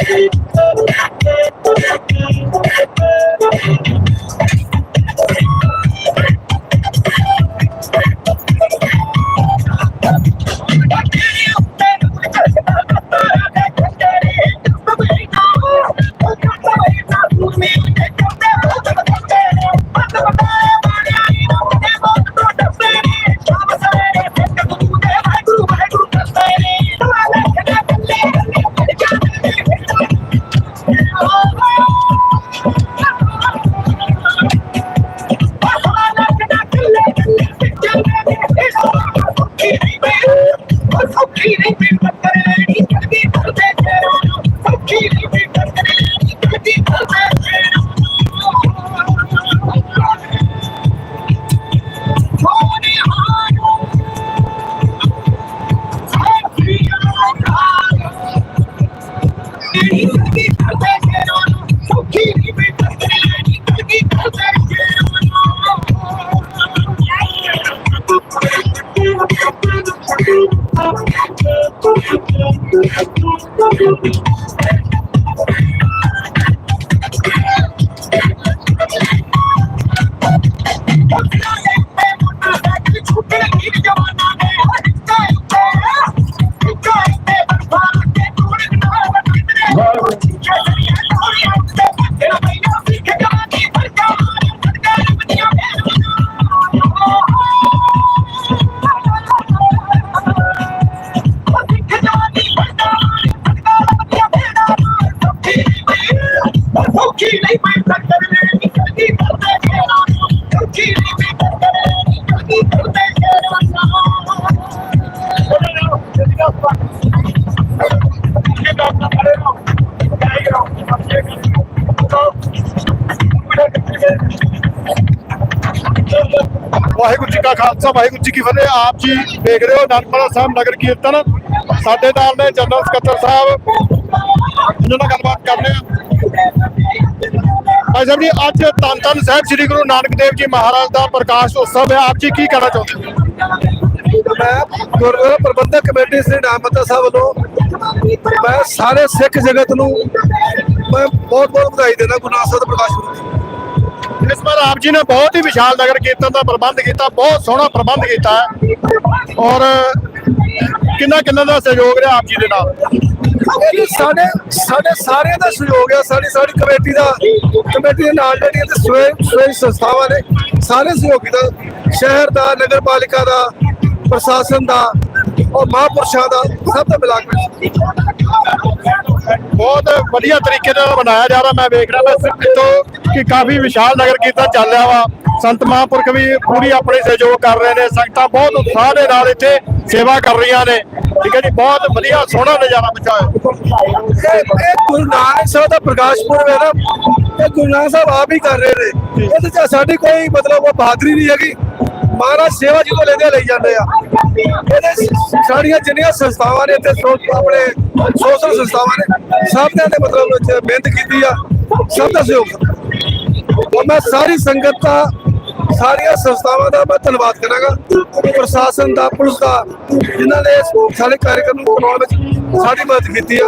Thank you. ਕਾ ਖਾਲਸਾ। ਵਾਹਿਗੁਰੂ ਜੀ ਕੀ ਫਤਿਹ। ਆਪ ਜੀ ਦੇਖ ਰਹੇ ਹੋ ਨਾਨਕਪੁਰਾ ਸਾਹਿਬ ਨਗਰ ਕੀਰਤਨ। ਸਾਡੇ ਨਾਲ ਨੇ ਜਨਰਲ ਸਕੱਤਰ ਸਾਹਿਬ। ਉਹਨਾਂ ਨਾਲ ਗੱਲਬਾਤ ਕਰਦੇ ਭਾਈ ਸਾਹਿਬ ਜੀ, ਅੱਜ ਧੰਨ ਧੰਨ ਸਾਹਿਬ ਸ੍ਰੀ ਗੁਰੂ ਨਾਨਕ ਦੇਵ ਜੀ ਮਹਾਰਾਜ ਦਾ ਪ੍ਰਕਾਸ਼ ਉਤਸਵ ਹੈ। ਆਪ ਜੀ ਕੀ ਕਹਿਣਾ ਚਾਹੁੰਦੇ ਹੋ? ਮੈਂ ਗੁਰਦੁਆਰਾ ਪ੍ਰਬੰਧਕ ਕਮੇਟੀ ਸ੍ਰੀ ਨਾਮਤਾ ਸਾਹਿਬ ਵੱਲੋਂ ਮੈਂ ਸਾਰੇ ਸਿੱਖ ਜਗਤ ਨੂੰ ਮੈਂ ਬਹੁਤ ਬਹੁਤ ਵਧਾਈ ਦੇਣਾ ਗੁਰੂ ਨਾਨਕ ਸਾਹਿਬ ਦਾ ਪ੍ਰਕਾਸ਼ ਪੁਰਬ ਇਸ ਵਾਰ ਆਪ ਜੀ ਨੇ ਬਹੁਤ ਹੀ ਵਿਸ਼ਾਲ ਨਗਰ ਕੀਰਤਨ ਦਾ ਪ੍ਰਬੰਧ ਕੀਤਾ, ਬਹੁਤ ਸੋਹਣਾ ਪ੍ਰਬੰਧ ਕੀਤਾ ਔਰ ਕਿੰਨਾ ਕਿੰਨਾ ਦਾ ਸਹਿਯੋਗ ਰਿਹਾ ਆਪ ਜੀ ਦੇ ਨਾਲ? ਇਹ ਸਾਡੇ ਸਾਡੇ ਸਾਰਿਆਂ ਦਾ ਸਹਿਯੋਗ ਹੈ, ਸਾਡੀ ਸਾਡੀ ਕਮੇਟੀ ਦਾ ਕਮੇਟੀ ਦੇ ਨਾਲ ਜਿਹੜੀਆਂ ਤੇ ਸਵੈ ਸਵੈ ਸੰਸਥਾਵਾਂ ਨੇ ਸਾਰੇ ਸਹਿਯੋਗ ਕੀਤਾ ਸ਼ਹਿਰ ਦਾ ਨਗਰ ਪਾਲਿਕਾ ਦਾ, ਪ੍ਰਸ਼ਾਸਨ ਦਾ, ਔਰ ਮਹਾਂਪੁਰਸ਼ਾਂ ਦਾ ਸਭ ਦਾ ਮਿਲਾ ਕੇ। ਬਹੁਤ ਵਧੀਆ ਤਰੀਕੇ ਨਾਲ ਮਨਾਇਆ ਜਾ ਰਿਹਾ ਮੈਂ ਵੇਖ ਰਿਹਾ ਮੈਂ ਇੱਥੋਂ ਕਿ ਕਾਫੀ ਵਿਸ਼ਾਲ ਨਗਰ ਕੀਰਤਨ ਚੱਲ ਰਿਹਾ ਵਾ। ਸੰਤ ਮਹਾਂਪੁਰਖ ਵੀ ਪੂਰੀ ਆਪਣੇ ਸਹਿਯੋਗ ਕਰ ਰਹੇ ਨੇ ਸੰਗਤਾਂ ਬਹੁਤ ਉਤਸ਼ਾਹ ਦੇ ਨਾਲ ਇੱਥੇ ਸੇਵਾ ਕਰ ਰਹੀਆਂ ਨੇ। ਠੀਕ ਹੈ ਜੀ ਬਹੁਤ ਵਧੀਆ ਸੋਹਣਾ ਨਜ਼ਾਰਾ ਬਚਾਇਆ ਇਹ ਗੁਰੂ ਨਾਨਕ ਸਾਹਿਬ ਦਾ ਪ੍ਰਕਾਸ਼ ਪੁਰਬ ਹੈ ਨਾ ਇਹ ਗੁਰੂ ਨਾਨਕ ਸਾਹਿਬ ਆਪ ਹੀ ਕਰ ਰਹੇ ਨੇ। ਇਹਦੇ ਚ ਸਾਡੀ ਕੋਈ ਮਤਲਬ ਉਹ ਬਹਾਦਰੀ ਨਹੀਂ ਹੈਗੀ। ਮਹਾਰਾਜ ਸੇਵਾ ਜਦੋਂ ਲੈਂਦੇ ਲਈ ਜਾਂਦੇ ਆ। ਇਹਦੇ ਸ- ਜਿੰਨੀਆਂ ਸੰਸਥਾਵਾਂ ਨੇ ਤੇ ਆਪਣੇ ਸੋਸ਼ਲ ਸੰਸਥਾਵਾਂ ਨੇ ਸਭ ਨੇ ਇਹਦੇ ਮਤਲਬ ਵਿੱਚ ਮਿਹਨਤ ਕੀਤੀ ਆ। ਸਭ ਦਾ ਸਹਿਯੋਗ ਔਰ ਮੈਂ ਸਾਰੀ ਸੰਗਤ ਦਾ, ਸਾਰੀਆਂ ਸੰਸਥਾਵਾਂ ਦਾ ਮੈਂ ਧੰਨਵਾਦ ਕਰਾਂਗਾ। ਪ੍ਰਸ਼ਾਸਨ ਦਾ, ਪੁਲਿਸ ਦਾ, ਜਿਨ੍ਹਾਂ ਨੇ ਇਸ ਕਾਰਜਕ੍ਰਮ ਨੂੰ ਬਣਾਉਣ ਵਿੱਚ ਸਾਡੀ ਮਦਦ ਕੀਤੀ ਆ।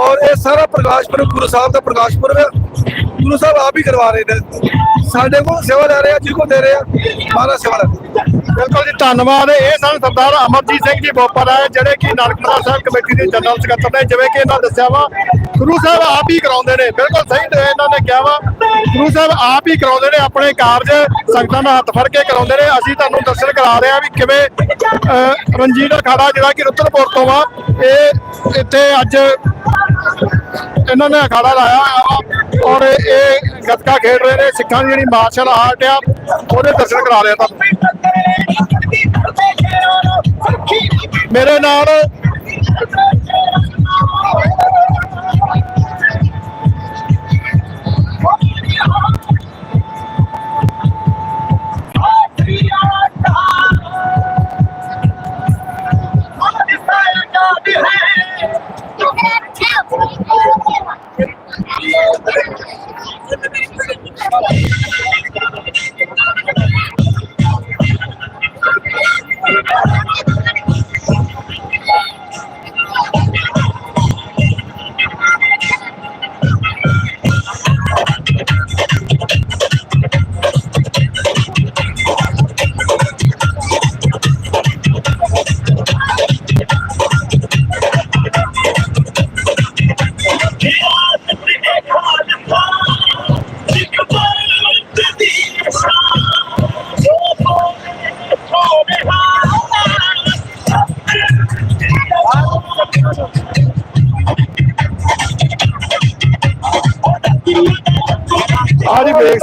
ਔਰ ਇਹ ਸਾਰਾ ਪ੍ਰਕਾਸ਼ ਪੁਰਬ ਗੁਰੂ ਸਾਹਿਬ ਦਾ ਪ੍ਰਕਾਸ਼ ਪੁਰਬ ਹੈ ਗੁਰੂ ਸਾਹਿਬ ਆਪ ਹੀ ਕਰਵਾ ਰਹੇ ਨੇ। ਸਾਡੇ ਕੋਲ ਸੇਵਾ ਲੈ ਰਹੇ ਆ, ਜਿਹਦੇ ਕੋਲ ਦੇ ਰਹੇ ਆ, ਮਹਾਰਾਜ ਸੇਵਾ ਬਿਲਕੁਲ ਜੀ, ਧੰਨਵਾਦ। ਇਹ ਸਨ ਸਰਦਾਰ ਅਮਰਜੀਤ ਸਿੰਘ ਜੀ ਬੋਪਰ ਹੈ ਜਿਹੜੇ ਕਿ ਨਾਨਕਪੁਰਾ ਸਾਹਿਬ ਕਮੇਟੀ ਦੇ ਜਨਰਲ ਸਕੱਤਰ ਨੇ, ਜਿਵੇਂ ਕਿ ਇਹਨਾਂ ਦੱਸਿਆ ਵਾ, ਗੁਰੂ ਸਾਹਿਬ ਆਪ ਹੀ ਕਰਾਉਂਦੇ ਨੇ। ਬਿਲਕੁਲ ਸਹੀ ਇਹਨਾਂ ਨੇ ਕਿਹਾ ਵਾ, ਗੁਰੂ ਸਾਹਿਬ ਆਪ ਹੀ ਕਰਾਉਂਦੇ ਨੇ, ਆਪਣੇ ਕਾਰਜ ਸੰਗਤਾਂ ਦਾ ਹੱਥ ਫੜ ਕੇ ਕਰਾਉਂਦੇ ਨੇ। ਅਸੀਂ ਤੁਹਾਨੂੰ ਦਰਸ਼ਨ ਕਰਾ ਰਹੇ ਆ ਵੀ ਕਿਵੇਂ ਰਣਜੀਤ ਅਖਾੜਾ, ਜਿਹੜਾ ਕਿ ਰੁੱਤਰਪੁਰ ਤੋਂ ਵਾ, ਇਹ ਇੱਥੇ ਅੱਜ ਇਹਨਾਂ ਨੇ ਅਖਾੜਾ ਲਾਇਆ ਹੋਇਆ ਵਾ ਔਰ ਇਹ ਗੱਤਕਾ ਖੇਡ ਰਹੇ ਨੇ, ਸਿੱਖਾਂ ਦੀ ਜਿਹੜੀ ਮਾਰਸ਼ਲ ਆਰਟ ਆ, ਉਹਦੇ ਦਰਸ਼ਨ ਕਰਾ ਰਿਹਾ ਆ ਮੇਰੇ ਨਾਲ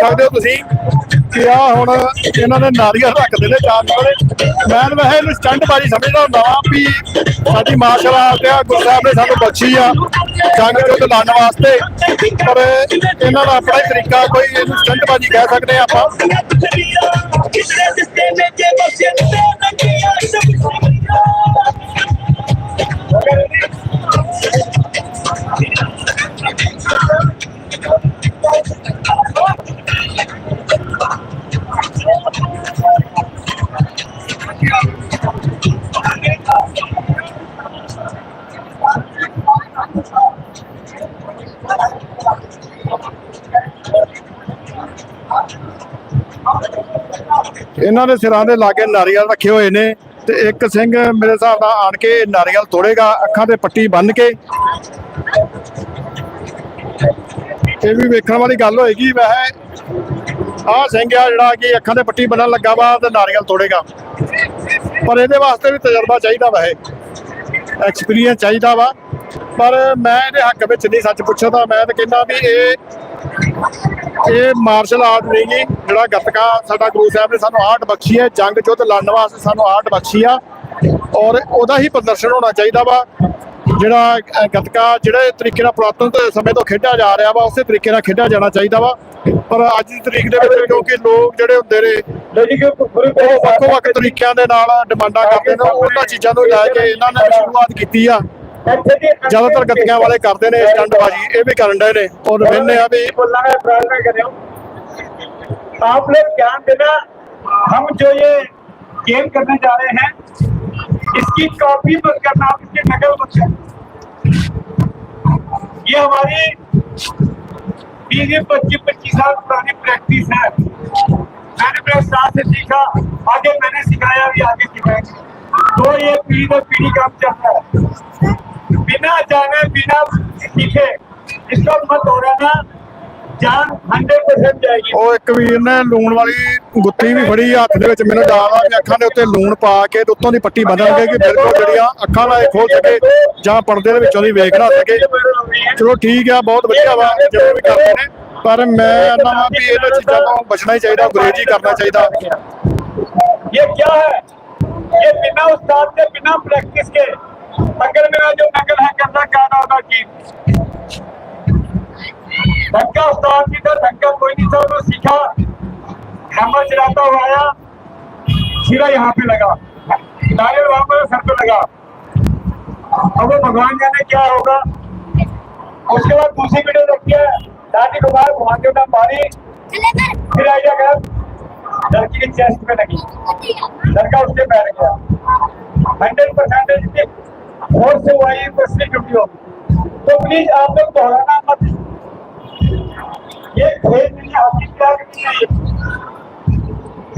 ਸਕਦੇ ਹੋ ਤੁਸੀਂ ਕਿ ਆ ਹੁਣ ਇਹਨਾਂ ਨੇ ਨਾਰੀਅਲ ਰੱਖਦੇ ਨੇ ਚਾਰ ਵਾਲੇ ਮੈਂ ਵੈਸੇ ਇਹਨੂੰ ਸਟੰਟ ਬਾਜੀ ਸਮਝਦਾ ਹੁੰਦਾ ਵਾਂ ਵੀ ਸਾਡੀ ਮਾਰਸ਼ਲ ਆਰਟ ਆ ਗੁਰੂ ਸਾਹਿਬ ਨੇ ਸਾਨੂੰ ਬਖਸ਼ੀ ਆ ਜੰਗ ਜੁੱਧ ਲੜਨ ਵਾਸਤੇ ਪਰ ਇਹਨਾਂ ਦਾ ਆਪਣਾ ਹੀ ਤਰੀਕਾ ਕੋਈ ਇਹਨੂੰ ਸਟੰਟਬਾਜ਼ੀ ਕਹਿ ਸਕਦੇ ਆ ਆਪਾਂ ਇਹਨਾਂ ਦੇ ਸਿਰਾਂ ਦੇ ਲਾਗੇ ਨਾਰੀਅਲ ਰੱਖੇ ਹੋਏ ਨੇ ਤੇ ਇੱਕ ਸਿੰਘ ਮੇਰੇ ਹਿਸਾਬ ਨਾਲ ਆਣ ਕੇ ਨਾਰੀਅਲ ਤੋੜੇਗਾ, ਅੱਖਾਂ ਤੇ ਪੱਟੀ ਬੰਨ੍ਹ ਕੇ। ਇਹ ਵੀ ਵੇਖਣ ਵਾਲੀ ਗੱਲ ਹੋਏਗੀ, ਵੈਸੇ ਆਹ ਸਿੰਘ ਆ ਜਿਹੜਾ ਕਿ ਅੱਖਾਂ ਤੇ ਪੱਟੀ ਬੰਨਣ ਲੱਗਾ ਵਾ ਤੇ ਨਾਰੀਅਲ ਤੋੜੇਗਾ। ਪਰ ਇਹਦੇ ਵਾਸਤੇ ਵੀ ਤਜਰਬਾ ਚਾਹੀਦਾ ਵੈਸੇ। ਐਕਸਪੀਰੀਅੰਸ ਚਾਹੀਦਾ ਵਾ। ਪਰ ਮੈਂ ਇਹਦੇ ਹੱਕ ਵਿੱਚ ਨਹੀਂ ਸੱਚ ਪੁੱਛਦਾ, ਮੈਂ ਤਾਂ ਕਹਿੰਦਾ ਵੀ ਇਹ ਇਹ ਮਾਰਸ਼ਲ ਆਰਟ ਨਹੀਂ ਗੀ ਜਿਹੜਾ ਗੱਤਕਾ ਸਾਡਾ ਗੁਰੂ ਸਾਹਿਬ ਨੇ ਸਾਨੂੰ ਆਰਟ ਬਖਸ਼ੀ ਹੈ ਜੰਗ ਜੁੱਧ ਲੜਨ ਵਾਸਤੇ ਸਾਨੂੰ ਆਰਟ ਬਖਸ਼ੀ ਆ। ਔਰ ਉਹਦਾ ਹੀ ਪ੍ਰਦਰਸ਼ਨ ਹੋਣਾ ਚਾਹੀਦਾ ਵਾ। ਜਿਹੜਾ ਗੱਤਕਾ ਜਿਹੜੇ ਤਰੀਕੇ ਨਾਲ ਪੁਰਾਤਨ ਤੋਂ ਸਮੇਂ ਤੋਂ ਖੇਡਿਆ ਜਾ ਰਿਹਾ ਵਾ ਉਸੇ ਤਰੀਕੇ ਨਾਲ ਖੇਡਿਆ ਜਾਣਾ ਚਾਹੀਦਾ ਵਾ। ਪਰ ਅੱਜ ਦੀ ਤਰੀਕ ਦੇ ਵਿੱਚ ਕਿਉਂਕਿ ਲੋਕ ਜਿਹੜੇ ਹੁੰਦੇ ਨੇ ਵੱਖੋ ਵੱਖ ਤਰੀਕਿਆਂ ਦੇ ਨਾਲ ਡਿਮਾਂਡਾਂ ਕਰਦੇ ਨੇ ਉਹਨਾਂ ਚੀਜ਼ਾਂ ਨੂੰ ਲੈ ਕੇ ਇਹਨਾਂ ਨੇ ਸ਼ੁਰੂਆਤ ਕੀਤੀ ਆ। ਜ਼ਿਆਦਾਤਰ ਗੱਤਕਿਆਂ ਵਾਲੇ ਕਰਦੇ ਨੇ ਸਟੰਟਬਾਜੀ ਇਹ ਵੀ ਕਰਨ ਡਏ ਨੇ ਔਰ ਵੇਖਦੇ ਆ ਵੀ बोलना है प्रार्थना कर रहे हो आप लोग ध्यान देना हम जो ये गेम करने जा रहे हैं इसकी कॉपी मत करना आप इसकी नकल मत करना ये हमारी बीस पच्चीस पच्चीस साल पुरानी प्रैक्टिस है मैंने मेरे साथ से सीखा आगे मैंने सिखाया भी आगे सिखाएंगे तो ये पीढ़ी दर पीढ़ी काम चल रहा है बिना जाने बिना सीखे इसका मत हो रहा ना जान हंड्रेड परसेंट जाएगी ਉਹ ਇੱਕ ਵੀਰ ਨੇ ਲੂਣ ਵਾਲੀ ਗੁੱਤੀ ਵੀ ਫੜੀ ਹੱਥ ਦੇ ਵਿੱਚ ਮੈਨੂੰ ਡਾਲ ਆ ਵੀ ਅੱਖਾਂ ਦੇ ਉੱਤੇ ਲੂਣ ਪਾ ਕੇ ਤੇ ਉੱਤੋਂ ਦੀ ਪੱਟੀ ਬੰਨਣਗੇ ਕਿ ਬਿਲਕੁਲ ਜਿਹੜੀਆਂ ਅੱਖਾਂ ਨਾਲ ਇਹ ਖੋਲ ਸਕੇ ਜਾਂ ਪਰਦੇ ਦੇ ਵਿੱਚੋਂ ਦੀ ਵੇਖ ਨਾ ਸਕੇ ਚਲੋ ਠੀਕ ਆ ਬਹੁਤ ਵਧੀਆ ਵਾ ਜਿਵੇਂ ਵੀ ਕਰਦੇ ਨੇ ਪਰ ਮੈਂ ਨਾ ਵਾ ਵੀ ਇਹਨਾਂ ਚੀਜ਼ਾਂ ਤੋਂ ਬਚਣਾ ਹੀ ਚਾਹੀਦਾ ਗੁਰੇਜੀ ਕਰਨਾ ਚਾਹੀਦਾ ये क्या है ये बिना उस्ताद के बिना प्रैक्टिस के अगर मेरा जो नकल है करना गाना होगा की? धक्का उस्ताद की था धक्का कोई नहीं था उन्होंने सीखा। हैमर चलाता हुआ आया सीधा यहाँ पे लगा। नारियल वहाँ पर सर पे लगा। अब वो भगवान जाने क्या होगा? उसके बाद दूसरी वीडियो देखी है दादी को बाहर घुमा के उठा मारी फिर आइडिया कर लड़की की चेस्ट पे लगी। लड़का उसके बैठ गया। हंड्रेड परसेंटेज और से वही पसली टूटी होगी तो प्लीज़ आप लोग दोहराना मत। ये खेल नहीं हाथी प्यार की नहीं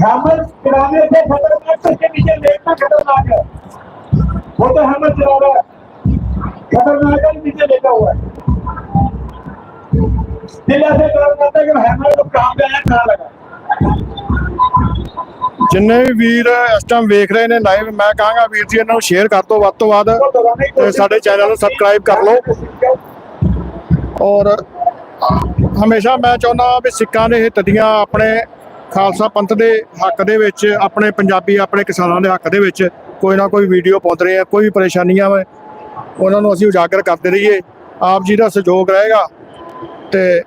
हैमर चलाने से खतरनाक उसके नीचे लेटना खतरनाक है। वो तो हैमर चला रहा है। खतरनाक है नीचे लेटा हुआ है। दिल ऐसे डर करता है कि हैमर तो काम आया, कहाँ लगा। ਜਿੰਨੇ ਵੀ ਵੀਰ ਇਸ ਟਾਈਮ ਵੇਖ ਰਹੇ ਨੇ ਲਾਈਵ ਮੈਂ ਕਹਾਂਗਾ ਵੀਰ ਜੀ ਇਹਨਾਂ ਨੂੰ ਸ਼ੇਅਰ ਕਰ ਦਿਓ ਵੱਧ ਤੋਂ ਵੱਧ ਤੇ ਸਾਡੇ ਚੈਨਲ ਨੂੰ ਸਬਸਕ੍ਰਾਈਬ ਕਰ ਲਓ। ਔਰ ਹਮੇਸ਼ਾ ਮੈਂ ਚਾਹੁੰਦਾ ਵੀ ਸਿੱਖਾਂ ਦੇ ਹਿੱਤ ਦੀਆਂ ਆਪਣੇ ਖਾਲਸਾ ਪੰਥ ਦੇ ਹੱਕ ਦੇ ਵਿੱਚ, ਆਪਣੇ ਪੰਜਾਬੀ, ਆਪਣੇ ਕਿਸਾਨਾਂ ਦੇ ਹੱਕ ਦੇ ਵਿੱਚ ਕੋਈ ਨਾ ਕੋਈ ਵੀਡੀਓ ਪਾਉਂਦੇ ਰਹੇ ਆ, ਕੋਈ ਵੀ ਪਰੇਸ਼ਾਨੀਆਂ ਵੇ, ਉਹਨਾਂ ਨੂੰ ਅਸੀਂ ਉਜਾਗਰ ਕਰਦੇ ਰਹੀਏ। ਆਪ ਜੀ ਦਾ ਸਹਿਯੋਗ ਰਹੇਗਾ ਤੇ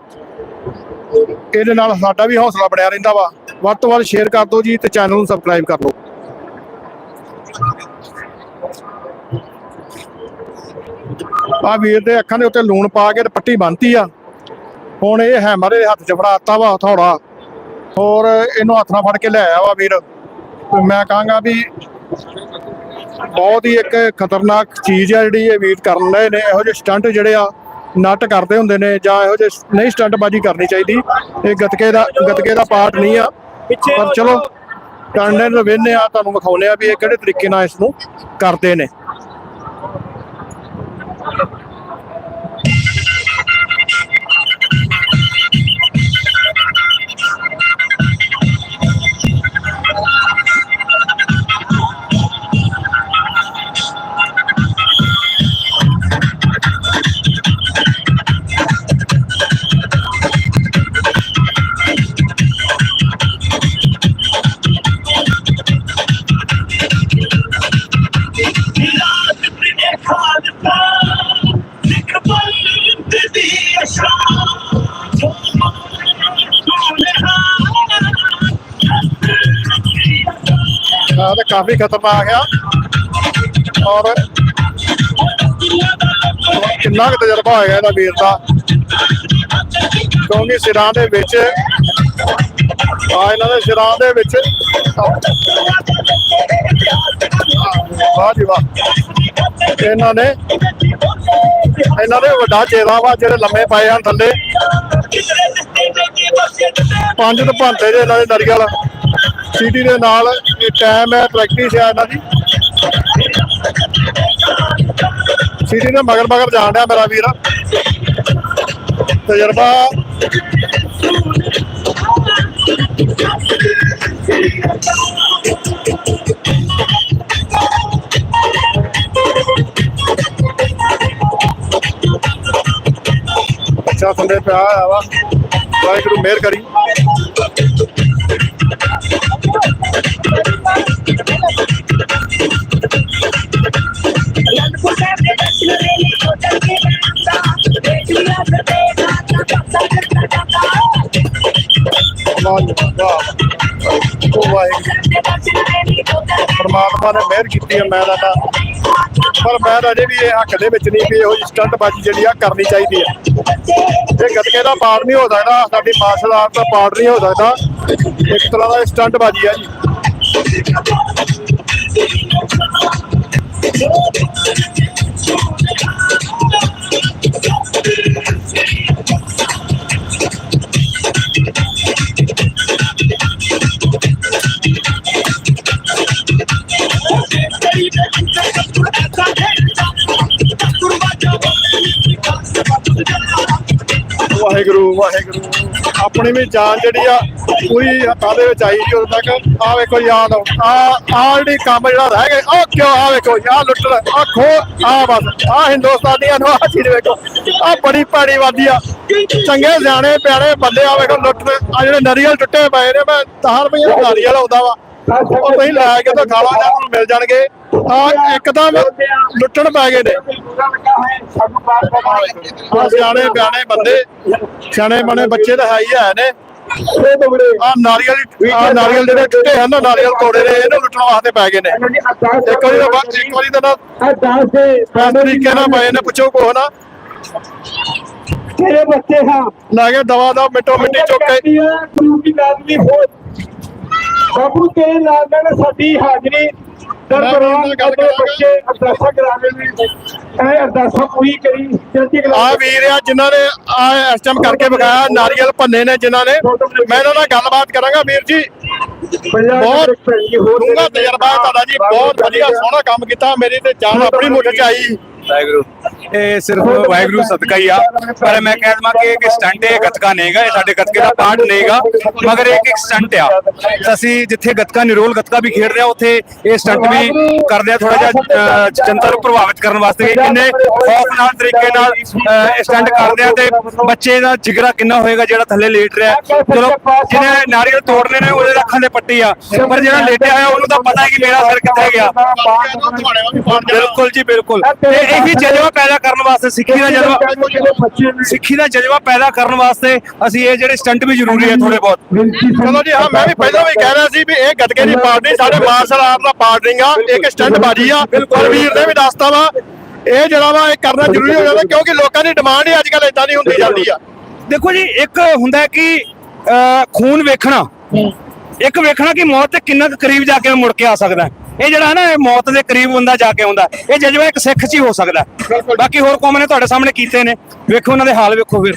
ਇਹਦੇ ਨਾਲ ਸਾਡਾ ਵੀ ਹੌਸਲਾ ਬਣਿਆ ਰਹਿੰਦਾ ਵਾ। ਵੱਧ ਤੋਂ ਵੱਧ ਸ਼ੇਅਰ ਕਰ ਦਿਓ ਜੀ ਤੇ ਚੈਨਲ ਨੂੰ ਸਬਸਕ੍ਰਾਈਬ ਕਰ ਲਓ ਆ ਵੀਰ ਦੇ ਅੱਖਾਂ ਦੇ ਉੱਤੇ ਲੂਣ ਪਾ ਕੇ ਪੱਟੀ ਬੰਨਤੀ ਆ। ਹੁਣ ਇਹ ਹੈਮਰ ਦੇ ਹੱਥ 'ਚ ਫੜਾਤਾ ਵਾ ਹਥੌੜਾ। ਹੋਰ ਇਹਨੂੰ ਹੱਥ ਨਾਲ ਫੜ ਕੇ ਲੈ ਆਇਆ ਵਾ ਵੀਰ। ਮੈਂ ਕਹਾਂਗਾ ਵੀ ਬਹੁਤ ਹੀ ਇੱਕ ਖਤਰਨਾਕ ਚੀਜ਼ ਆ ਜਿਹੜੀ ਇਹ ਵੀਰ ਕਰਨ ਲਏ ਨੇ। ਇਹੋ ਜਿਹੇ ਸਟੰਟ ਜਿਹੜੇ ਆ ਨੱਟ ਕਰਦੇ ਹੁੰਦੇ ਨੇ ਜਾਂ ਇਹੋ ਜਿਹੇ ਨਹੀਂ ਸਟੰਟਬਾਜ਼ੀ ਕਰਨੀ ਚਾਹੀਦੀ। ਇਹ ਗਤਕੇ ਦਾ ਗਤਕੇ ਦਾ ਪਾਰਟ ਨਹੀਂ ਆ। ਪਰ ਚਲੋ ਕਰਨੇ ਨੂੰ ਵੇਨੇ ਆ ਤੁਹਾਨੂੰ ਵਿਖਾਉਨੇ ਆ ਵੀ ਇਹ ਕਿਹੜੇ ਤਰੀਕੇ ਨਾਲ ਇਸ ਨੂੰ ਕਰਦੇ ਨੇ। ਆ ਕਾਫੀ ਖਤਰਨਾਕ ਆ ਔਰ ਕਿੰਨਾ ਕੁ ਤਜਰਬਾ ਹੋਇਆ ਇਹਦਾ ਵੀਰ ਦਾ। ਕਿਉਂਕਿ ਸਿਰਾਂ ਦੇ ਵਿੱਚ ਆ ਇਹਨਾਂ ਦੇ ਸਿਰਾਂ ਦੇ ਵਿੱਚ ਵਾਹ ਜੀ ਵਾਹ। ਇਹਨਾਂ ਨੇ ਇਹਨਾਂ ਦੇ ਵੱਡਾ ਚੇਲਾ ਵਾ, ਜਿਹੜੇ ਲੰਮੇ ਪਏ ਹਨ ਥੱਲੇ। ਪੰਜ ਤੋਂ ਭਾਂਤੇ ਦੇ ਇਹਨਾਂ ਦੇ ਨਰੀਅਲ ਸਿਟੀ ਦੇ ਨਾਲ ਇਹ ਟਾਈਮ ਹੈ ਪ੍ਰੈਕਟਿਸ ਹੈ ਇਹਨਾਂ ਦੀ। ਸਿਟੀ ਦੇ ਮਗਰ ਮਗਰ ਜਾਣ ਡਿਆ ਮੇਰਾ ਵੀਰ। ਤਜਰਬਾ। ਅੱਛਾ, ਥੱਲੇ ਪਿਆ ਹੋਇਆ ਵਾ। ਵਾਹਿਗੁਰੂ, ਮਿਹਰ ਕਰੀ। ਪਰਮਾਤਮਾ ਨੇ ਮਿਹਰ ਕੀਤੀ ਹੈ ਮੈਂ ਦਾ ਪਰ ਮੈਂ ਤਾਂ ਅਜੇ ਵੀ ਇਹ ਹੱਕ ਦੇ ਵਿੱਚ ਨਹੀਂ ਵੀ ਇਹੋ ਜਿਹੀ ਸਟੰਟਬਾਜ਼ੀ ਜਿਹੜੀ ਆ ਕਰਨੀ ਚਾਹੀਦੀ ਹੈ ਇਹ ਗੱਤਕੇ ਦਾ ਪਾਰਟ ਨਹੀਂ ਹੋ ਸਕਦਾ, ਸਾਡੀ ਮਾਰਸ਼ਲ ਆਰਟ ਦਾ ਪਾਰਟ ਨਹੀਂ ਹੋ ਸਕਦਾ, ਇੱਕ ਤਰ੍ਹਾਂ ਦਾ ਸਟੰਟਬਾਜ਼ੀ ਆ ਜੀ। ਵਾਹਿਗੁਰੂ ਵਾਹਿਗੁਰੂ। ਆਪਣੀ ਵੀ ਜਾਨ ਜਿਹੜੀ ਆ, ਪੂਰੀ ਹੱਥਾਂ ਦੇ ਵਿੱਚ ਆਈ ਜੀ ਉਦੋਂ ਤੱਕ। ਆ ਵੇਖੋ, ਯਾਦ ਆ ਆ ਕੰਮ ਜਿਹੜਾ ਰਹਿ ਗਿਆ, ਉਹ ਕਿਉਂ ਆ ਵੇਖੋ ਯਾ ਲੁੱਟਣ ਆ ਖੋ ਆ ਬਸ। ਆ ਹਿੰਦੁਸਤਾਨੀਆਂ ਨੂੰ ਆ ਚੀਜ਼ ਵੇਖੋ। ਆ ਬੜੀ ਪਾੜੀ ਵਾਦੀ ਆ। ਚੰਗੇ, ਸਿਆਣੇ, ਪਿਆਰੇ ਬੰਦੇ ਆ ਵੇਖੋ, ਲੁੱਟਣ। ਆ ਜਿਹੜੇ ਨਰੀਅਲ ਟੁੱਟੇ ਪਏ ਨੇ, ਮੈਂ 10 ਰੁਪਏ ਦਾ ਨਾਰੀਅਲ ਆਉਂਦਾ ਵਾ। ਉਹ ਤੁਸੀਂ ਲੈ ਕੇ ਤਾਂ ਖਾ ਲਓ, ਜਾਂ ਤੁਹਾਨੂੰ ਮਿਲ ਜਾਣਗੇ। ਆ ਇੱਕਦਮ ਲੁੱਟਣ ਪੈ ਗਏ ਨੇ। ਸਿਆਣੇ ਬਿਆਣੇ ਬੰਦੇ ਸਿਆਣੇ ਬਣੇ ਬੱਚੇ ਤਾਂ ਹੈ ਹੀ ਹੈ ਨੇ। ਆ ਨਾਰੀਅਲ ਆ ਨਾਰੀਅਲ ਜਿਹੜੇ ਟੁੱਟੇ ਹਨ ਨਾ ਨਾਰੀਅਲ ਤੋੜੇ ਨੇ ਇਹਨੂੰ ਲੁੱਟਣ ਵਾਸਤੇ ਪੈ ਗਏ ਨੇ। ਇੱਕ ਵਾਰੀ ਤਾਂ ਬਸ ਇੱਕ ਵਾਰੀ ਤਾਂ ਨਾ ਇਸ ਤਰੀਕੇ ਨਾਲ ਪਏ ਨੇ ਪੁੱਛੋ ਕੋਹ ਨਾ। ਤੇਰੇ ਬੱਚੇ ਹਾਂ। ਲੈ ਕੇ ਦਵਾ ਦਾ ਮਿੱਟੋ ਮਿੱਟੀ ਚੁੱਕ ਕੇ। ਗੁਰੂ ਕੀ ਲਾਜ਼ਮੀ ਹੋ। ਬਾਬੂ ਤੇਰੇ ਨਾਲ ਨਾਲ ਸਾਡੀ ਹਾਜ਼ਰੀ ਵੀਰ ਨਾਲ ਗੱਲ ਸਾਡੇ ਕਰਾਂਗਾ। ਬੱਚੇ ਅਰਦਾਸਾਂ ਕਰਾਵੇ ਨੇ। ਇਹ ਅਰਦਾਸਾਂ ਪੂਰੀ ਕਰੀ ਜਲਦੀ ਆ ਵੀਰ ਆ ਜਿਨ੍ਹਾਂ ਨੇ ਆ ਇਸ ਟਾਈਮ ਕਰਕੇ ਵਿਖਾਇਆ ਨਾਰੀਅਲ ਭੰਨੇ ਨੇ ਜਿਨ੍ਹਾਂ ਨੇ। ਮੈਂ ਇਹਨਾਂ ਨਾਲ ਗੱਲਬਾਤ ਕਰਾਂਗਾ ਵੀਰ ਜੀ। ਬਹੁਤ ਡੂੰਘਾ ਤਜਰਬਾ ਤੁਹਾਡਾ ਜੀ ਬਹੁਤ ਵਧੀਆ ਸੋਹਣਾ ਕੰਮ ਕੀਤਾ ਮੇਰੀ ਤੇ ਜਾਨ ਆਪਣੀ ਮੁੱਠ ਚ ਆਈ। ਵਾਹਿਗੁਰੂ। ਇਹ ਸਿਰਫ ਵਾਹਿਗੁਰੂ ਸਦਕਾ ਹੀ ਆ ਪਰ ਮੈਂ ਕਹਿ ਦਵਾਂ ਕਿ ਇੱਕ ਸਟੰਟ ਹੈ ਗੱਤਕਾ ਨਹੀਂਗਾ ਇਹ ਸਾਡੇ ਗੱਤਕੇ ਦਾ ਪਾਰਟ ਨਹੀਂਗਾ ਮਗਰ ਇਹ ਇੱਕ ਸਟੰਟ ਆ। ਅਸੀਂ ਜਿੱਥੇ ਗੱਤਕਾ ਨਿਰੋਲ ਗੱਤਕਾ ਵੀ ਖੇਡ ਰਹੇ ਆ ਉੱਥੇ ਇਹ ਸਟੰਟ ਵੀ ਕਰਦੇ ਆ ਥੋੜਾ ਜਿਹਾ ਜਨਤਾ ਨੂੰ ਪ੍ਰਭਾਵਿਤ ਕਰਨ ਵਾਸਤੇ ਕਿੰਨੇ ਖੌਫਨਾਕ ਤਰੀਕੇ ਨਾਲ ਇਹ ਸਟੰਟ ਕਰਦੇ ਆ ਤੇ ਬੱਚੇ ਦਾ ਜਿਗਰਾ ਕਿੰਨਾ ਹੋਏਗਾ ਜਿਹੜਾ ਥੱਲੇ ਲੇਟ ਰਿਹਾ। ਚਲੋ ਜਿਹਨੇ ਨਾਰੀਅਲ ਤੋੜਨੇ ਨੇ ਉਹਦੇ ਅੱਖਾਂ ਦੇ ਪੱਟੀ ਆ। ਪਰ ਜਿਹੜਾ ਲੇਟਿਆ ਹੋਇਆ ਉਹਨੂੰ ਤਾਂ ਪਤਾ ਹੈ ਕਿ ਮੇਰਾ ਸਿਰ ਕਿੱਥੇ ਗਿਆ। ਬਿਲਕੁਲ ਜੀ ਬਿਲਕੁਲ। ਤੇ ਇਹੀ ਜਜ਼ਬਾ ਪੈਦਾ ਕਰਨ ਵਾਸਤੇ ਸਿੱਖੀ ਦਾ ਜਜ਼ਬਾ ਸਿੱਖੀ ਦਾ ਜਜ਼ਬਾ ਪੈਦਾ ਕਰਨ ਵਾਸਤੇ ਅਸੀਂ ਇਹ ਜਿਹੜੇ ਸਟੰਟ ਵੀ ਜ਼ਰੂਰੀ ਹੈ ਥੋੜੇ ਬਹੁਤ। ਚਲੋ ਜੀ ਹਾਂ ਮੈਂ ਵੀ ਪਹਿਲਾਂ ਵੀ ਕਹਿ ਰਿਹਾ ਸੀ ਵੀ ਇਹ ਗੱਤਕੇ ਦੀ ਪਾਰਟ ਨਹੀਂ ਸਾਡੇ ਮਾਰਸ਼ਲ ਆਰਟ ਦਾ ਪਾਰਟ ਨਹੀਂ ਆ ਇੱਕ ਸਟੰਟ ਬਾਜੀ ਆ ਪਰ ਵੀਰ ਨੇ ਵੀ ਦੱਸਤਾ ਵਾ। ਇਹ ਜਿਹੜਾ ਵਾ ਇਹ ਕਰਨਾ ਜ਼ਰੂਰੀ ਹੋ ਜਾਂਦਾ ਕਿਉਂਕਿ ਲੋਕਾਂ ਦੀ ਡਿਮਾਂਡ ਹੀ ਅੱਜ ਕੱਲ ਇਦਾਂ ਦੀ ਹੁੰਦੀ ਜਾਂਦੀ ਆ। ਦੇਖੋ ਜੀ ਇੱਕ ਹੁੰਦਾ ਹੈ ਕਿ ਅਹ, ਖੂਨ ਵੇਖਣਾ। ਇੱਕ ਵੇਖਣਾ ਕਿ ਮੌਤ ਦੇ ਕਿੰਨਾ ਕੁ ਕਰੀਬ ਜਾ ਕੇ ਮੁੜ ਕੇ ਆ ਸਕਦਾ ਹੈ। ਇਹ ਜਿਹੜਾ ਨਾ ਇਹ ਮੌਤ ਦੇ ਕਰੀਬ ਬੰਦਾ ਜਾ ਕੇ ਆਉਂਦਾ। ਹੈ। ਇਹ ਜਜ਼ਬਾ ਇੱਕ ਸਿੱਖ 'ਚ ਹੀ ਹੋ ਸਕਦਾ। ਬਾਕੀ ਹੋਰ ਕੌਮ ਨੇ ਤੁਹਾਡੇ ਸਾਹਮਣੇ ਕੀਤੇ ਨੇ। ਵੇਖੋ ਉਹਨਾਂ ਦੇ ਹਾਲ ਵੇਖੋ ਫਿਰ।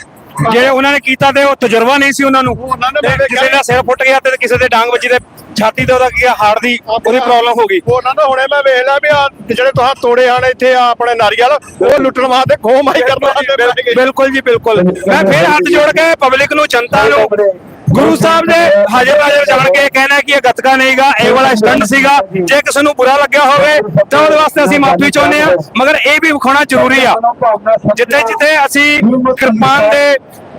ਜੇ ਉਹਨਾਂ ਨੇ ਕੀਤਾ ਤੇ ਉਹ ਤਜਰਬਾ ਨਹੀਂ ਸੀ ਉਹਨਾਂ ਨੂੰ। ਨੇ ਕਿਸੇ ਦਾ ਸਿਰ ਫੁੱਟ ਗਿਆ ਤੇ ਕਿਸੇ ਦੇ ਡਾਂਗ ਵੱਜੀ ਤੇ ਛਾਤੀ ਤੇ ਉਹਦਾ ਕੀ ਆ, ਹਾਰਟ ਦੀ ਉਹਦੀ ਪ੍ਰੋਬਲਮ ਹੋ ਗਈ। ਉਹਨਾਂ ਦਾ ਹੁਣੇ ਮੈਂ ਵੇਖ ਲਿਆ ਵੀ ਆ ਜਿਹੜੇ ਤੁਹਾਂ ਤੋੜੇ ਹਨ ਇੱਥੇ ਆ ਆਪਣੇ ਨਾਰੀਅਲ ਉਹ ਲੁੱਟਣ ਵਾਸਤੇ ਖੋਹ ਮਾਈ ਕਰਨ ਵਾਸਤੇ ਬਿਲਕੁਲ ਜੀ ਬਿਲਕੁਲ। ਮੈਂ ਫਿਰ ਹੱਥ ਜੋੜ ਕੇ ਪਬਲਿਕ ਨੂੰ ਜਨਤਾ ਨੂੰ ਗੁਰੂ ਸਾਹਿਬ ਨੇ ਹਾਜ਼ਰ ਨਾਜ਼ਰ ਜਾਣ ਕੇ ਕਹਿਣਾ ਕਿ ਇਹ ਗੱਤਕਾ ਨਹੀਂਗਾ ਇਹ ਵਾਲਾ ਸਟੰਟ ਸੀਗਾ। ਜੇ। ਕਿਸੇ ਨੂੰ ਬੁਰਾ ਲੱਗਿਆ ਹੋਵੇ ਤਾਂ ਉਹਦੇ ਵਾਸਤੇ ਅਸੀਂ ਮਾਫੀ ਚਾਹੁੰਦੇ ਆ ਮਗਰ ਇਹ ਵੀ ਵਿਖਾਉਣਾ ਜ਼ਰੂਰੀ ਆ। ਜਿੱਥੇ ਜਿੱਥੇ ਅਸੀਂ ਕਿਰਪਾਨ ਦੇ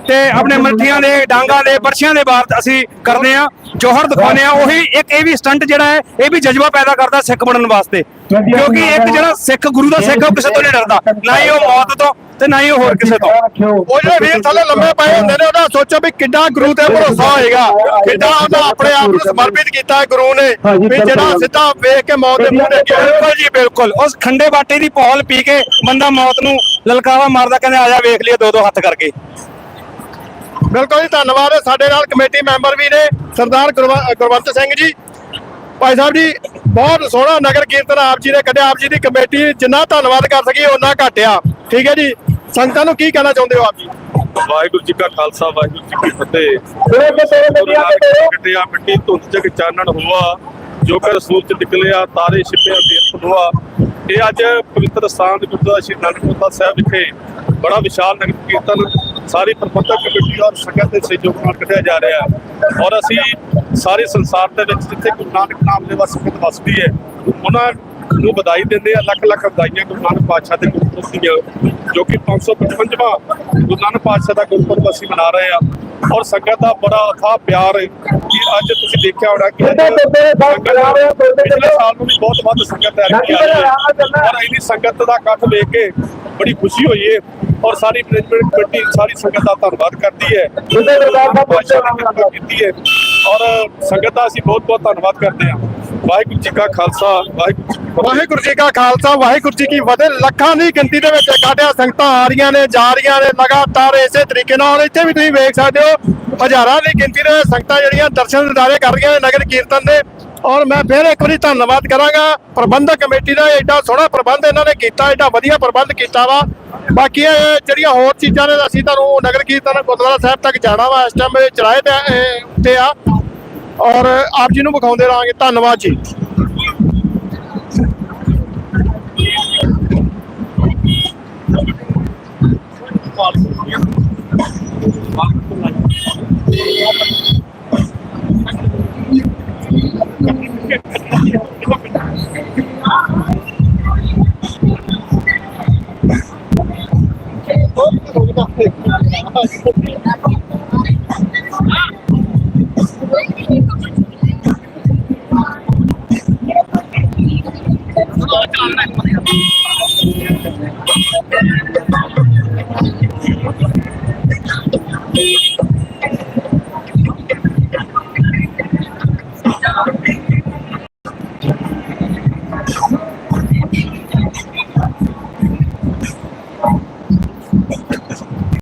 ਤੇ ਆਪਣੇ ਮੱਠੀਆਂ ਦੇ ਡਾਂਗਾ ਦੇ ਬਰਸ਼ੀਆਂ ਦੇ ਬਾਰ ਅਸੀਂ ਕਰਦੇ ਆ ਜੋਹਰ ਦਿਖਾਉਂਦੇ ਆ ਉਹੀ ਇੱਕ ਇਹ ਵੀ ਸਟੰਟ ਜਿਹੜਾ ਹੈ ਇਹ ਵੀ ਜਜ਼ਬਾ ਪੈਦਾ ਕਰਦਾ ਸਿੱਖ ਬਣਨ ਵਾਸਤੇ। ਕਿਉਂਕਿ ਇੱਕ ਜਿਹੜਾ ਸਿੱਖ ਗੁਰੂ ਦਾ ਸਿੱਖ ਉਹ ਕਿਸੇ ਤੋਂ ਨਹੀਂ ਡਰਦਾ। ਨਾ ਹੀ ਉਹ ਮੌਤ ਤੋਂ ਤੇ ਨਾ ਹੀ ਉਹ ਹੋਰ ਕਿਸੇ ਤੋਂ। ਉਹ ਜਿਹੜੇ ਵੀਰ ਥੱਲੇ ਲੰਮੇ ਪਏ ਹੁੰਦੇ ਨੇ ਉਹਦਾ ਸੋਚੋ ਵੀ ਕਿੰਨਾ ਗੁਰੂ ਤੇ ਭਰੋਸਾ ਹੋਏਗਾ। ਕਿੰਨਾ ਉਹਨਾਂ ਆਪਣੇ ਆਪ ਨੂੰ ਸਮਰਪਿਤ ਕੀਤਾ ਹੈ ਗੁਰੂ ਨੇ। ਵੀ ਜਿਹੜਾ ਸਿੱਧਾ ਵੇਖ ਕੇ ਮੌਤ ਦੇ ਮੂੰਹ ਦੇ ਬਿਲਕੁਲ ਜੀ ਬਿਲਕੁਲ। ਉਸ ਖੰਡੇ ਬਾਟੇ ਦੀ ਪੌਲ ਪੀ ਕੇ ਬੰਦਾ ਮੌਤ ਨੂੰ ਲਲਕਾਵਾ ਮਾਰਦਾ ਕਹਿੰਦੇ ਆ ਜਾ ਵੇਖ ਲਿਆ ਦੋ ਦੋ ਹੱਥ ਕਰਕੇ। ਬਿਲਕੁਲ ਜੀ ਧੰਨਵਾਦ। ਸਾਡੇ ਨਾਲ ਕਮੇਟੀ ਮੈਂਬਰ ਵੀ ਨੇ ਸਰਦਾਰ ਗੁਰਵ- ਗੁਰਵੰਤ ਸਿੰਘ ਜੀ। ਭਾਈ ਸਾਹਿਬ ਜੀ ਬਹੁਤ ਸੋਹਣਾ ਨਗਰ ਕੀਰਤਨ ਆਪ ਜੀ ਨੇ ਕੱਢਿਆ ਆਪ ਜੀ ਦੀ ਕਮੇਟੀ ਜਿੰਨਾ ਧੰਨਵਾਦ ਕਰ ਸਕੀ ਉਹਨਾਂ ਘਟਿਆ। ਠੀਕ ਹੈ ਜੀ? ਸੰਗਤਾਂ ਨੂੰ ਕੀ ਕਹਿਣਾ ਚਾਹੁੰਦੇ ਹੋ ਆਪ ਜੀ? ਵਾਹਿਗੁਰੂ ਜੀ ਕਾ ਖਾਲਸਾ ਵਾਹਿਗੁਰੂ ਜੀ ਕੀ ਫਤਿਹ। ਨਾਨਕ ਕਟਿਆ ਮਿੱਟੀ ਧੁੰਦ ਜਗ ਚਾਨਣ ਹੋਆ ਜੋ ਕਰ ਚ ਨਿਕਲਿਆ ਤਾਰੇ ਛਿਪਿਆ ਬੇਤ ਹੋਆ। ਇਹ ਅੱਜ ਪਵਿੱਤਰ ਸਥਾਨ ਗੁਰਦੁਆਰਾ ਸ਼੍ਰੀ ਨਾਨਕਪੁਰਾ ਸਾਹਿਬ ਵਿਖੇ ਬੜਾ ਵਿਸ਼ਾਲ ਨਗਰ ਕੀਰਤਨ ਸਾਰੀ ਪ੍ਰਬੰਧਕ ਕਮੇਟੀ ਔਰ ਸੰਗਤ ਦੇ ਸਹਿਯੋਗ ਨਾਲ ਕੱਢਿਆ ਜਾ ਰਿਹਾ ਹੈ। ਔਰ ਅਸੀਂ ਸਾਰੇ ਸੰਸਾਰ ਦੇ ਵਿੱਚ ਜਿੱਥੇ ਗੁਰੂ ਨਾਨਕ ਨਾਮ ਦੇ ਵਸਕਤ ਵਸਦੀ ਹੈ ਉਹਨਾਂ ਨੂੰ ਵਧਾਈ ਦਿੰਦੇ ਆ ਲੱਖ ਲੱਖ ਵਧਾਈਆਂ ਗੁਰੂ ਨਾਨਕ ਪਾਤਸ਼ਾਹ ਦੇ ਗੁਰਪੁਰਬ ਦੀਆਂ ਜੋ ਕਿ 555ਵਾਂ ਗੁਰੂ ਨਾਨਕ ਪਾਤਸ਼ਾਹ ਦਾ ਗੁਰਪੁਰਬ ਅਸੀਂ ਮਨਾ ਰਹੇ ਆ ਔਰ ਸੰਗਤ ਦਾ ਬੜਾ ਅਥਾਹ ਪਿਆਰ ਹੈ ਕਿ ਅੱਜ ਤੁਸੀਂ ਦੇਖਿਆ ਹੋਣਾ ਕਿ ਪਿਛਲੇ ਸਾਲ ਨੂੰ ਵੀ ਬਹੁਤ ਵੱਧ ਸੰਗਤ ਹੈ। ਔਰ ਇੰਨੀ ਸੰਗਤ ਦਾ ਇਕੱਠ ਵੇਖ ਕੇ ਬੜੀ ਖੁਸ਼ੀ ਹੋਈ ਹੈ। ਔਰ ਸਾਰੀ ਮੈਨੇਜਮੈਂਟ ਕਮੇਟੀ ਸਾਰੀ ਸੰਗਤ ਦਾ ਧੰਨਵਾਦ ਕਰਦੀ ਹੈ। ਪਾਤਸ਼ਾਹ ਨੇ ਕਿਰਪਾ ਕੀਤੀ ਹੈ। ਔਰ ਸੰਗਤ ਦਾ ਅਸੀਂ ਬਹੁਤ ਬਹੁਤ ਧੰਨਵਾਦ ਕਰਦੇ ਹਾਂ। ਵਾਹਿਗੁਰੂ ਜੀ ਕਾ ਖਾਲਸਾ ਵਾਹਿਗੁਰੂ ਜੀ ਕੀ ਖਾਲਸਾ ਵਾਹਿਗੁਰੂ ਜੀ ਕੀ ਫਤਿਹ। ਲੱਖਾਂ ਦੀ ਗਿਣਤੀ ਦੇ ਵਿੱਚ ਕਾਟਿਆ ਸੰਗਤਾਂ ਆ ਰਹੀਆਂ ਨੇ ਜਾ ਰਹੀਆਂ ਨੇ ਲਗਾਤਾਰ ਇਸੇ ਤਰੀਕੇ ਨਾਲ। ਇੱਥੇ ਵੀ ਤੁਸੀਂ ਵੇਖ ਸਕਦੇ ਹੋ ਹਜ਼ਾਰਾਂ ਦੀ ਗਿਣਤੀ ਦੇ ਸੰਗਤਾਂ ਜਿਹੜੀਆਂ ਦਰਸ਼ਨ ਦਿਦਾਰੇ ਕਰ ਰਹੀਆਂ ਨੇ ਨਗਰ ਕੀਰਤਨ ਦੇ। ਔਰ ਮੈਂ ਫਿਰ ਇੱਕ ਵਾਰੀ ਧੰਨਵਾਦ ਕਰਾਂਗਾ। ਪ੍ਰਬੰਧਕ ਕਮੇਟੀ ਦਾ ਐਡਾ ਸੋਹਣਾ ਪ੍ਰਬੰਧ ਇਹਨਾਂ ਨੇ ਕੀਤਾ ਐਡਾ ਵਧੀਆ ਪ੍ਰਬੰਧ ਕੀਤਾ ਵਾ। ਬਾਕੀ ਇਹ ਜਿਹੜੀਆਂ ਹੋਰ ਚੀਜ਼ਾਂ ਨੇ, ਅਸੀਂ ਤੁਹਾਨੂੰ ਨਗਰ ਕੀਰਤਨ ਗੁਰਦੁਆਰਾ ਸਾਹਿਬ ਤੱਕ ਜਾਣਾ ਵਾ, ਇਸ ਟਾਈਮ ਚਲਾਏ ਤੇ ਤੇ ਆ। ਔਰ ਆਪ ਜੀ ਨੂੰ ਵਿਖਾਉਂਦੇ ਰਹਾਂਗੇ, ਧੰਨਵਾਦ ਜੀ।